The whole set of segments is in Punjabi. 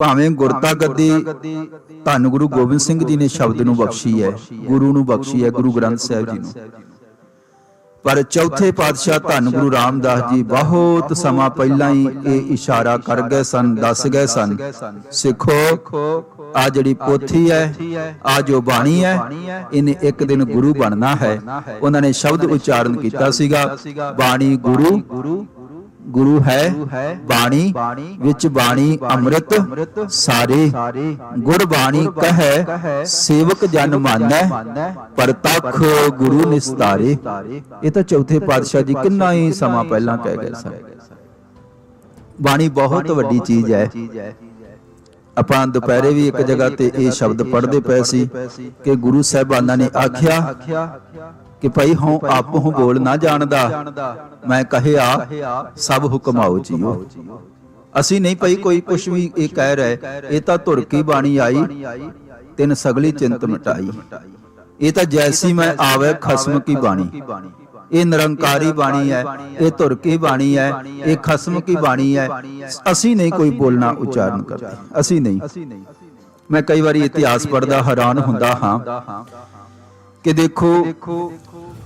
ਭਾਵੇਂ ਗੁਰਤਾ ਗੱਦੀ ਧੰਨ ਗੁਰੂ ਗੋਬਿੰਦ ਸਿੰਘ ਜੀ ਨੇ ਸ਼ਬਦ ਨੂੰ ਬਖਸ਼ੀ ਹੈ ਗੁਰੂ ਨੂੰ ਬਖਸ਼ੀ ਹੈ ਗੁਰੂ ਗ੍ਰੰਥ ਸਾਹਿਬ ਜੀ ਨੂੰ। ਪਰ ਚੌਥੇ ਪਾਤਸ਼ਾਹ ਧੰਨ ਗੁਰੂ ਰਾਮਦਾਸ ਜੀ ਬਹੁਤ ਸਮਾਂ ਪਹਿਲਾਂ ਹੀ ਇਹ ਇਸ਼ਾਰਾ ਕਰ ਗਏ ਸਨ ਦੱਸ ਗਏ ਸਨ। ਸਿੱਖੋ ਆ ਜਿਹੜੀ ਪੋਥੀ ਹੈ ਆ ਜੋ ਬਾਣੀ ਹੈ ਇਹਨੇ ਇੱਕ ਦਿਨ ਗੁਰੂ ਬਣਨਾ ਹੈ। ਉਹਨਾਂ ਨੇ ਸ਼ਬਦ ਉਚਾਰਨ ਕੀਤਾ ਸੀਗਾ ਬਾਣੀ ਗੁਰੂ। ਗੁਰੂ ਹੈ ਬਾਣੀ ਵਿੱਚ ਬਾਣੀ ਅੰਮ੍ਰਿਤ ਸਾਰੇ ਗੁਰ ਬਾਣੀ ਕਹੈ ਸੇਵਕ ਜਨ ਮਾਨੈ ਪਰਤਖ ਗੁਰੂ ਨਿਸਤਾਰੇ। ਇਹ ਤਾਂ ਚੌਥੇ ਪਾਤਸ਼ਾਹ ਜੀ ਕਿੰਨਾ ਹੀ ਸਮਾਂ ਪਹਿਲਾਂ ਕਹਿ ਗਏ ਸਨ। ਬਾਣੀ ਬਹੁਤ ਵੱਡੀ ਚੀਜ਼ ਹੈ। ਆਪਾਂ ਦੁਪਹਿਰੇ ਵੀ ਇੱਕ ਜਗ੍ਹਾ ਤੇ ਇਹ ਸ਼ਬਦ ਪੜ੍ਹਦੇ ਪਏ ਸੀ ਕਿ ਗੁਰੂ ਸਾਹਿਬਾਨਾਂ ਨੇ ਆਖਿਆ ਕਿ ਭਈ ਹਉ ਆਪ ਹਉ ਬੋਲ ਨਾ ਜਾਣਦਾ। ਮੈਂ ਕਹਿਆ ਸਭ ਹੁਕਮਾਓ ਜੀਓ। ਅਸੀਂ ਨਹੀਂ ਭਈ ਕੋਈ ਕੁਛ ਵੀ ਇਹ ਕਹਿ ਰਿਹਾ, ਇਹ ਤਾਂ ਧੁਰ ਕੀ ਬਾਣੀ ਆਈ, ਤਿੰਨ ਸਗਲੀ ਚਿੰਤ ਮਿਟਾਈ। ਇਹ ਤਾਂ ਜੈਸੀ ਮੈਂ ਆਵੇ ਖਸਮ ਕੀ ਬਾਣੀ। ਇਹ ਨਿਰੰਕਾਰੀ ਬਾਣੀ ਹੈ, ਇਹ ਧੁਰ ਕੀ ਬਾਣੀ ਹੈ, ਇਹ ਖਸਮ ਕੀ ਬਾਣੀ ਹੈ। ਅਸੀਂ ਨਹੀਂ ਕੋਈ ਬੋਲਣਾ ਉਚਾਰਨ ਕਰਦੇ। ਅਸੀਂ ਨਹੀਂ। ਮੈਂ ਕਈ ਵਾਰੀ ਇਤਿਹਾਸ ਪੜ੍ਹਦਾ, ਹੈਰਾਨ ਹੁੰਦਾ ਹਾਂ। ਕਿ ਦੇਖੋ,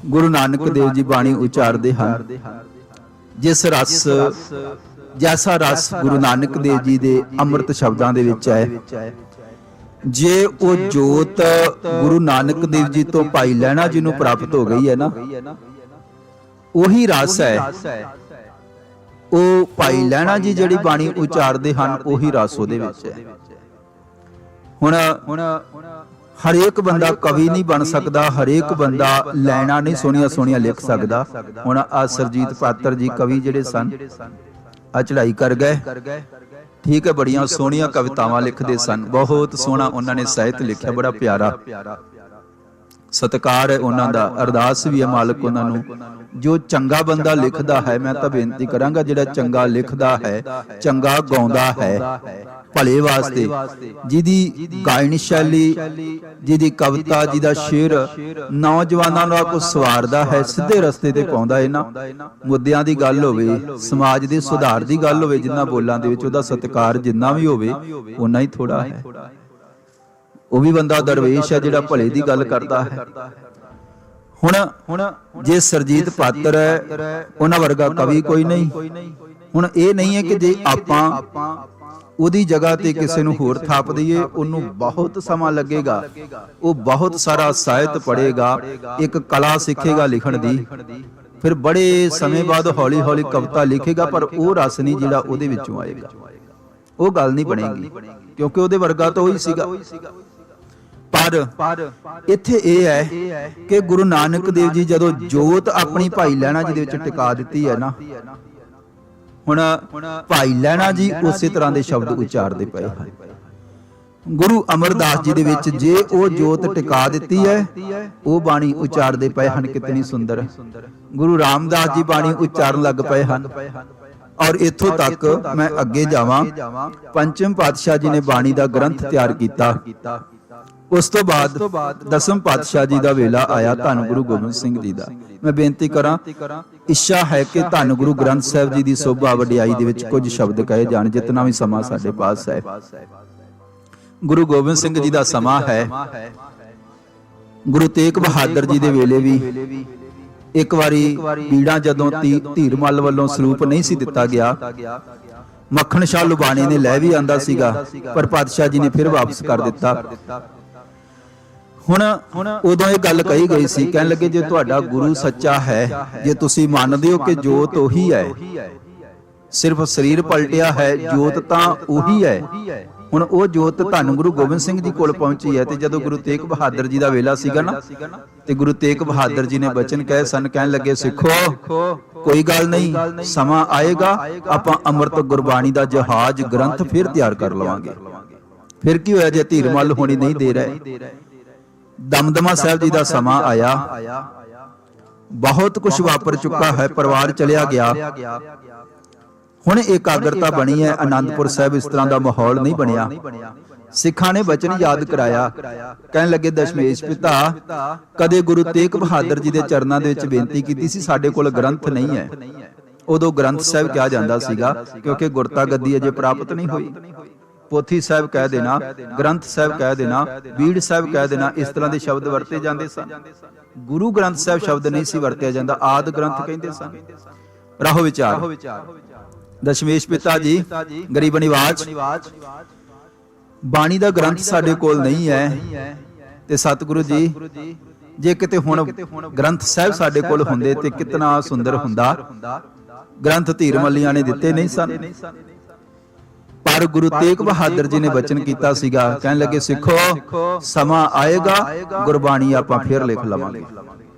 ਗੁਰੂ ਨਾਨਕ ਦੇਵ ਜੀ ਬਾਣੀ ਉਚਾਰਦੇ ਹਨ। ਜਿਸ ਰਸ, ਜੈਸਾ ਰਸ ਗੁਰੂ ਨਾਨਕ ਦੇਵ ਜੀ ਦੇ ਅੰਮ੍ਰਿਤ ਸ਼ਬਦਾਂ ਦੇ ਵਿੱਚ ਹੈ। ਜੇ ਉਹ ਜੋਤ ਗੁਰੂ ਨਾਨਕ ਦੇਵ ਜੀ ਤੋਂ ਭਾਈ ਲੈਣਾ ਜੀ ਪ੍ਰਾਪਤ ਹੋ ਗਈ ਹੈ ਨਾ, ਉਹੀ ਰਸ ਹੈ। ਉਹ ਭਾਈ ਲੈਣਾ ਜੀ ਜਿਹੜੀ ਬਾਣੀ ਉਚਾਰਦੇ ਹਨ, ਉਹੀ ਰਸ ਉਹਦੇ ਵਿੱਚ ਹੈ। ਹੁਣ ਹੁਣ ਹਰੇਕ ਬੰਦਾ ਕਵੀ ਨਹੀਂ ਬਣ ਸਕਦਾ ਹਰੇਕ ਬੰਦਾ ਲੈਣਾ ਨਹੀਂ ਸੋਹਣੀਆਂ ਸੋਹਣੀਆਂ ਲਿਖ ਸਕਦਾ। ਹੁਣ ਆ ਸਰਜੀਤ ਪਾਤਰ ਜੀ ਕਵੀ ਜਿਹੜੇ ਸਨ ਆ ਚੜਾਈ ਕਰ ਗਏ। ਠੀਕ ਹੈ ਬੜੀਆਂ ਸੋਹਣੀਆਂ ਕਵਿਤਾਵਾਂ ਲਿਖਦੇ ਸਨ। ਬਹੁਤ ਸੋਹਣਾ ਉਹਨਾਂ ਨੇ ਸਾਹਿਤ ਲਿਖਿਆ ਬੜਾ ਪਿਆਰਾ। ਸਤਕਾਰ ਹੈ ਉਹਨਾਂ ਦਾ, ਅਰਦਾਸ ਵੀ ਹੈ ਮਾਲਕ ਉਹਨਾਂ ਨੂੰ। ਜੋ ਚੰਗਾ ਬੰਦਾ ਲਿਖਦਾ ਹੈ, ਮੈਂ ਤਾਂ ਬੇਨਤੀ ਕਰਾਂਗਾ, ਜਿਹੜਾ ਚੰਗਾ ਲਿਖਦਾ ਹੈ, ਚੰਗਾ ਗਾਉਂਦਾ ਹੈ, ਭਲੇ ਵਾਸਤੇ, ਜਿਹਦੀ ਗਾਇਨ ਸ਼ੈਲੀ, ਜਿਹਦੀ ਕਵਿਤਾ, ਜਿਹਦਾ ਸ਼ੇਰ, ਨੌਜਵਾਨਾਂ ਨੂੰ ਆਪੋ ਸਵਾਰਦਾ ਹੈ, ਸਿੱਧੇ ਰਸਤੇ ਤੇ ਪਾਉਂਦਾ ਹੈ ਨਾ। ਮੁੱਦਿਆਂ ਦੀ ਗੱਲ ਹੋਵੇ, ਸਮਾਜ ਦੇ ਸੁਧਾਰ ਦੀ ਗੱਲ ਹੋਵੇ, ਜਿੰਨਾ ਬੋਲਾਂ ਦੇ ਵਿੱਚ ਉਹਦਾ ਸਤਿਕਾਰ ਜਿੰਨਾ ਵੀ ਹੋਵੇ ਉਨਾ ਹੀ ਥੋੜਾ ਹੈ। ਉਹ ਵੀ ਬੰਦਾ ਦਰਵੇਸ਼ ਹੈ ਜਿਹੜਾ ਭਲੇ ਦੀ ਗੱਲ ਕਰਦਾ ਹੈ। ਹੁਣ ਹੁਣ ਜੇ ਸਰਜੀਤ ਪਾਤਰ ਹੈ ਉਹਨਾਂ ਵਰਗਾ ਕਵੀ ਕੋਈ ਨਹੀਂ। ਹੁਣ ਇਹ ਨਹੀਂ ਹੈ ਕਿ ਜੇ ਆਪਾਂ ਉਹਦੀ ਜਗ੍ਹਾ ਤੇ ਕਿਸੇ ਨੂੰ ਹੋਰ ਥਾਪ ਦਈਏ ਉਹਨੂੰ ਬਹੁਤ ਸਮਾਂ ਲੱਗੇਗਾ। ਉਹ ਬਹੁਤ ਸਾਰਾ ਸਾਹਿਤ ਪੜ੍ਹੇਗਾ ਇੱਕ ਕਲਾ ਸਿੱਖੇਗਾ ਲਿਖਣ ਦੀ। ਫਿਰ ਬੜੇ ਸਮੇਂ ਬਾਅਦ ਹੌਲੀ ਹੌਲੀ ਕਵਿਤਾ ਲਿਖੇਗਾ ਪਰ ਉਹ ਰਸ ਨਹੀਂ ਜਿਹੜਾ ਉਹਦੇ ਵਿੱਚੋਂ ਆਏਗਾ। ਉਹ ਗੱਲ ਨਹੀਂ ਬਣੇਗੀ ਕਿਉਂਕਿ ਉਹਦੇ ਵਰਗਾ ਤਾਂ ਉਹੀ ਸੀਗਾ। ਪਰ ਇੱਥੇ ਇਹ ਹੈ ਕਿ ਗੁਰੂ ਨਾਨਕ ਦੇਵ ਜੀ ਜਦੋਂ ਜੋਤ ਆਪਣੀ ਭਾਈ ਲੈਣਾ ਜੀ ਦੇ ਵਿੱਚ ਟਿਕਾ ਦਿੱਤੀ ਹੈ ਨਾ, ਹੁਣ ਭਾਈ ਲੈਣਾ ਜੀ ਉਸੇ ਤਰ੍ਹਾਂ ਦੇ ਸ਼ਬਦ ਉਚਾਰਦੇ ਪਏ ਹਨ। ਗੁਰੂ ਅਮਰਦਾਸ ਜੀ ਦੇ ਵਿੱਚ ਜੇ ਉਹ ਜੋਤ ਟਿਕਾ ਦਿੱਤੀ ਹੈ, ਉਹ ਬਾਣੀ ਉਚਾਰਦੇ ਪਏ ਹਨ, ਕਿਤਨੀ ਸੁੰਦਰ। ਗੁਰੂ ਰਾਮਦਾਸ ਜੀ ਬਾਣੀ ਉਚਾਰਨ ਲੱਗ ਪਏ ਹਨ। ਔਰ ਇੱਥੋਂ ਤੱਕ ਮੈਂ ਅੱਗੇ ਜਾਵਾਂ। ਪੰਚਮ ਪਾਤਸ਼ਾਹ ਜੀ ਨੇ ਬਾਣੀ ਦਾ ਗ੍ਰੰਥ ਤਿਆਰ ਕੀਤਾ। ਉਸ ਤੋਂ ਬਾਅਦ ਦਸਮ ਪਾਤਸ਼ਾਹ ਜੀ ਦਾ ਵੇਲਾ ਆਇਆ ਧੰਨ ਗੁਰੂ ਗੋਬਿੰਦ ਸਿੰਘ ਜੀ ਦਾ। ਮੈਂ ਬੇਨਤੀ ਕਰਾਂ ਇੱਛਾ ਹੈ ਕਿ ਧੰਨ ਗੁਰੂ ਗ੍ਰੰਥ ਸਾਹਿਬ ਜੀ ਦੀ ਸੋਭਾ ਵਡਿਆਈ ਦੇ ਵਿੱਚ ਕੁਝ ਸ਼ਬਦ ਕਹੇ ਜਾਣ ਜਿਤਨਾ ਵੀ ਸਮਾਂ ਸਾਡੇ ਪਾਸ ਹੈ। ਗੁਰੂ ਗੋਬਿੰਦ ਸਿੰਘ ਜੀ ਦਾ ਸਮਾਂ ਹੈ। ਗੁਰੂ ਤੇਗ ਬਹਾਦਰ ਜੀ ਦੇ ਵੇਲੇ ਵੀ ਇੱਕ ਵਾਰੀ ਪੀੜਾ ਜਦੋਂ ਧੀਰਮਲ ਵੱਲੋਂ ਸਰੂਪ ਨਹੀਂ ਸੀ ਦਿੱਤਾ ਗਿਆ ਮੱਖਣ ਸ਼ਾਹ ਲੁਬਾਣੀ ਨੇ ਲੈ ਵੀ ਆਂਦਾ ਸੀਗਾ ਪਰ ਪਾਤਸ਼ਾਹ ਜੀ ਨੇ ਫਿਰ ਵਾਪਸ ਕਰ ਦਿੱਤਾ। ਹੁਣ ਉਦੋਂ ਇਹ ਗੱਲ ਕਹੀ ਗਈ ਸੀ ਕਹਿਣ ਲੱਗੇ ਜੇ ਤੁਹਾਡਾ ਗੁਰੂ ਸੱਚਾ ਹੈ ਜੇ ਤੁਸੀਂ ਮੰਨਦੇ ਹੋ ਕਿ ਜੋਤ ਉਹੀ ਹੈ ਸਿਰਫ ਸਰੀਰ ਪਲਟਿਆ ਹੈ ਜੋਤ ਤਾਂ ਉਹੀ ਹੈ। ਹੁਣ ਉਹ ਜੋਤ ਧੰਨ ਗੁਰੂ ਗੋਬਿੰਦ ਸਿੰਘ ਜੀ ਕੋਲ ਪਹੁੰਚੀ ਹੈ ਤੇ ਜਦੋਂ ਗੁਰੂ ਤੇਗ ਬਹਾਦਰ ਜੀ ਦਾ ਵੇਲਾ ਸੀਗਾ ਨਾ ਤੇ ਗੁਰੂ ਤੇਗ ਬਹਾਦਰ ਜੀ ਨੇ ਬਚਨ ਕਹੇ ਸਨ ਕਹਿਣ ਲੱਗੇ ਸਿੱਖੋ ਕੋਈ ਗੱਲ ਨਹੀਂ ਸਮਾਂ ਆਏਗਾ ਆਪਾਂ ਅੰਮ੍ਰਿਤ ਗੁਰਬਾਣੀ ਦਾ ਜਹਾਜ਼ ਗ੍ਰੰਥ ਫਿਰ ਤਿਆਰ ਕਰ ਲਵਾਂਗੇ। ਫਿਰ ਕੀ ਹੋਇਆ ਜੇ ਧੀਰਮਲ ਹੋਣੀ ਨਹੀਂ ਦੇ ਰਹੇ? ਦਮਦਮਾ ਸਾਹਿਬ ਜੀ ਦਾ ਸਮਾਂ ਆਇਆ। ਬਹੁਤ ਕੁਝ ਵਾਪਰ ਚੁੱਕਾ ਹੈ ਪਰਿਵਾਰ ਚਲਿਆ ਗਿਆ। ਹੁਣ ਇਕਾਗਰਤਾ ਬਣੀ ਹੈ ਆਨੰਦਪੁਰ ਸਾਹਿਬ ਇਸ ਤਰ੍ਹਾਂ ਦਾ ਮਾਹੌਲ ਨਹੀਂ ਬਣਿਆ। ਸਿੱਖਾਂ ਨੇ ਬਚਨ ਯਾਦ ਕਰਾਇਆ। ਕਹਿਣ ਲੱਗੇ ਦਸ਼ਮੇਸ਼ ਪਿਤਾ ਕਦੇ ਗੁਰੂ ਤੇਗ ਬਹਾਦਰ ਜੀ ਦੇ ਚਰਨਾਂ ਦੇ ਵਿੱਚ ਬੇਨਤੀ ਕੀਤੀ ਸੀ ਸਾਡੇ ਕੋਲ ਗ੍ਰੰਥ ਨਹੀਂ ਹੈ। ਉਦੋਂ ਗ੍ਰੰਥ ਸਾਹਿਬ ਕਿਹਾ ਜਾਂਦਾ ਸੀਗਾ ਕਿਉਂਕਿ ਗੁਰਤਾ ਗੱਦੀ ਅਜੇ ਪ੍ਰਾਪਤ ਨਹੀਂ ਹੋਈ। ਪੋਥੀ ਸਾਹਿਬ ਕਹਿ ਦੇਣਾ ਗ੍ਰੰਥ ਸਾਹਿਬ ਕਹਿ ਦੇਣਾ ਬੀੜ ਸਾਹਿਬ ਕਹਿ ਦੇਣਾ ਇਸ ਤਰ੍ਹਾਂ ਦੇ ਸ਼ਬਦ ਵਰਤੇ ਜਾਂਦੇ ਸਨ। ਗੁਰੂ ਗ੍ਰੰਥ ਸਾਹਿਬ ਸ਼ਬਦ ਨਹੀਂ ਸੀ ਵਰਤਿਆ ਜਾਂਦਾ ਆਦ ਗ੍ਰੰਥ ਕਹਿੰਦੇ ਸਨ। ਰਾਹੋ ਵਿਚਾਰ। ਦਸ਼ਮੇਸ਼ ਪਿਤਾ ਜੀ ਗਰੀਬ ਨਿਵਾਜ। ਬਾਣੀ ਦਾ ਗ੍ਰੰਥ ਸਾਡੇ ਕੋਲ ਨਹੀਂ ਹੈ ਤੇ ਸਤਿਗੁਰੂ ਜੀ ਜੇ ਕਿਤੇ ਹੁਣ ਗ੍ਰੰਥ ਸਾਹਿਬ ਸਾਡੇ ਕੋਲ ਹੁੰਦੇ ਤੇ ਕਿਤਨਾ ਸੁੰਦਰ ਹੁੰਦਾ। ਗ੍ਰੰਥ ਧੀਰ ਮੱਲੀਆਂ ਨੇ ਦਿੱਤੇ ਨਹੀਂ ਸਨ। ਪਰ ਗੁਰੂ ਤੇਗ ਬਹਾਦਰ ਜੀ ਨੇ ਬਚਨ ਕੀਤਾ ਸੀਗਾ। ਕਹਿਣ ਲੱਗੇ ਸਿੱਖੋ ਸਮਾਂ ਆਏਗਾ ਗੁਰਬਾਣੀ ਆਪਾਂ ਫੇਰ ਲਿਖ ਲਵਾਂਗੇ।